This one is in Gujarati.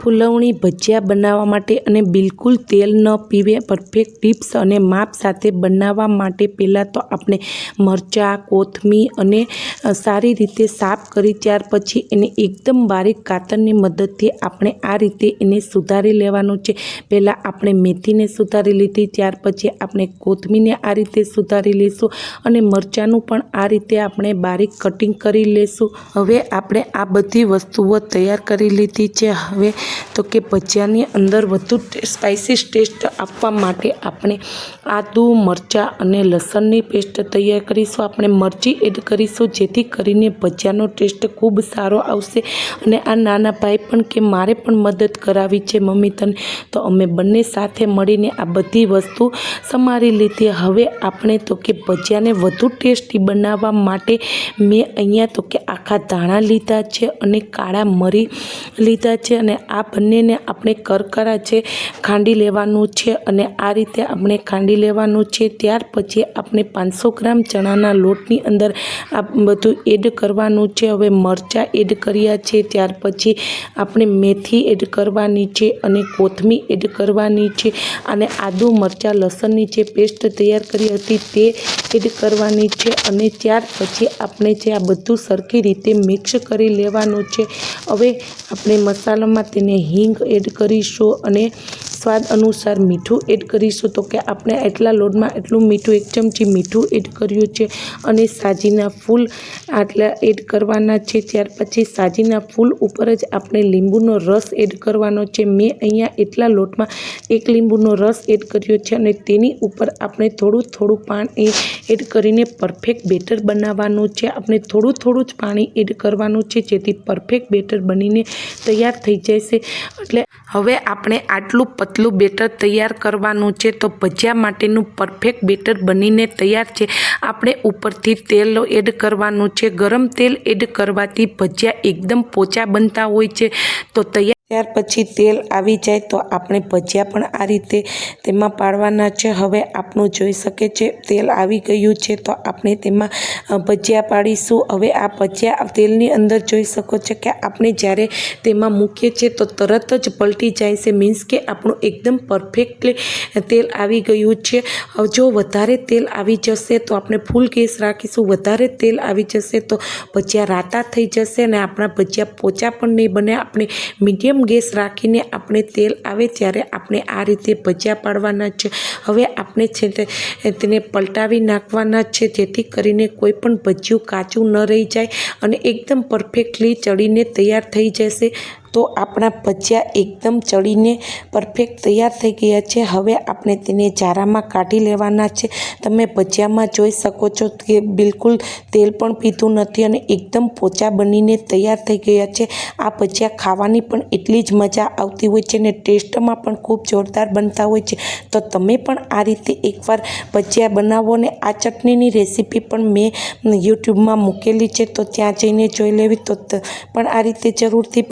ફૂલવણી ભજીયા બનાવવા માટે અને બિલકુલ તેલ ન પીવે પરફેક્ટ ટિપ્સ અને માપ સાથે બનાવવા માટે પહેલાં તો આપણે મરચાં, કોથમીર અને સારી રીતે સાફ કરી ત્યાર પછી એને એકદમ બારીક કાતરની મદદથી આપણે આ રીતે એને સુધારી લેવાનું છે. પહેલાં આપણે મેથીને સુધારી લીધી, ત્યાર પછી આપણે કોથમીને આ રીતે સુધારી લઈશું અને મરચાંનું પણ આ રીતે આપણે બારીક કટિંગ કરી લઈશું હવે આપણે આ બધી વસ્તુઓ તૈયાર કરી લીધી છે. હવે તો કે ભજીયાની અંદર વધુ સ્પાઇસી ટેસ્ટ આપવા માટે આપણે આદુ, મરચાં અને લસણની પેસ્ટ તૈયાર કરીશું. આપણે મરચી એડ કરીશું, જેથી કરીને ભજીયાનો ટેસ્ટ ખૂબ સારો આવશે. અને આ નાના ભાઈ પણ કે મારે પણ મદદ કરાવી છે મમ્મી તને. તો અમે બંને સાથે મળીને આ બધી વસ્તુ સમારી લીધી. હવે આપણે તો કે ભજીયાને વધુ ટેસ્ટી બનાવવા માટે મેં અહીંયા તો કે આખા ધાણા લીધા છે અને કાળા મરી લીધા છે અને આ બંનેને આપણે કરકરા છે, ખાંડી લેવાનું છે અને આ રીતે આપણે ખાંડી લેવાનું છે. ત્યાર પછી આપણે પાંચસો ગ્રામ ચણાના લોટની અંદર આ બધું એડ કરવાનું છે. હવે મરચાં એડ કર્યા છે. ત્યાર પછી આપણે મેથી એડ કરવાની છે અને કોથમીર એડ કરવાની છે. અને આદુ મરચાં લસણની જે પેસ્ટ તૈયાર કરી હતી તે એડ કરવાની છે અને ત્યાર પછી આપણે જે આ બધું સરખી રીતે મિક્સ કરી લેવાનું છે. હવે આપણે મસાલામાં તેને હિંગ એડ કરીશું અને સ્વાદ અનુસાર મીઠું એડ કરીશું. તો કે આપણે એટલા લોટમાં એટલું મીઠું, એક ચમચી મીઠું એડ કર્યું છે અને સાજીના ફૂલ આટલા એડ કરવાના છે. ત્યાર પછી સાજીના ફૂલ ઉપર જ આપણે લીંબુનો રસ એડ કરવાનો છે. મેં અહીંયા એટલા લોટમાં એક લીંબુનો રસ એડ કર્યો છે અને તેની ઉપર આપણે થોડું થોડું પાણી એડ કરીને પરફેક્ટ બેટર બનાવવાનું છે. આપણે થોડું થોડું જ પાણી એડ કરવાનું છે જેથી પરફેક્ટ બેટર બનીને તૈયાર થઈ જશે. એટલે હવે આપણે આટલું પતલું બેટર તૈયાર કરવાનું છે, તો ભજીયા માટેનું પરફેક્ટ બેટર બનીને તૈયાર છે. આપણે ઉપરથી તેલ એડ કરવાનું છે. ગરમ તેલ એડ કરવાથી ભજીયા એકદમ પોચા બનતા હોય છે. તો તૈયાર ત્યાર પછી તેલ આવી જાય તો આપણે ભજીયા પણ આ રીતે તેમાં પાડવાના છે. હવે આપણું જોઈ શકે છે, તેલ આવી ગયું છે તો આપણે તેમાં ભજીયા પાડીશું. હવે આ ભજીયા તેલની અંદર જોઈ શકો છો કે આપણે જ્યારે તેમાં મૂકીએ છીએ તો તરત જ પલટી જાય છે. મીન્સ કે આપણું એકદમ પરફેક્ટલી તેલ આવી ગયું છે. જો વધારે તેલ આવી જશે તો આપણે ફૂલ ગેસ રાખીશું. વધારે તેલ આવી જશે તો ભજીયા રાતા થઈ જશે અને આપણા ભજીયા પોચા પણ નહીં બને. આપણે મીડિયમ ગેસ રાખીને આપણે તેલ આવે ત્યારે આપણે આ રીતે ભજીયા પાડવાના છે. હવે આપણે છે તેને પલટાવી નાખવાના છે જેથી કરીને કોઈ પણ ભજીયું કાચું ન રહી જાય અને એકદમ પરફેક્ટલી ચડીને તૈયાર થઈ જશે. તો આપણા ભજીયા એકદમ ચડીને પરફેક્ટ તૈયાર થઈ ગયા છે. હવે આપણે તેને જારામાં કાઢી લેવાના છે. તમે ભજીયામાં જોઈ શકો છો કે બિલકુલ તેલ પણ પીધું નથી અને એકદમ પોચા બનીને તૈયાર થઈ ગયા છે. આ ભજીયા ખાવાની પણ એટલી જ મજા આવતી હોય છે અને ટેસ્ટમાં પણ ખૂબ જોરદાર બનતા હોય છે. તો તમે પણ આ રીતે એકવાર ભજીયા બનાવો ને આ ચટણીની રેસીપી પણ મેં યુટ્યુબમાં મૂકેલી છે. તો ત્યાં જઈને જોઈ લેવી. તો, પણ આ રીતે જરૂરથી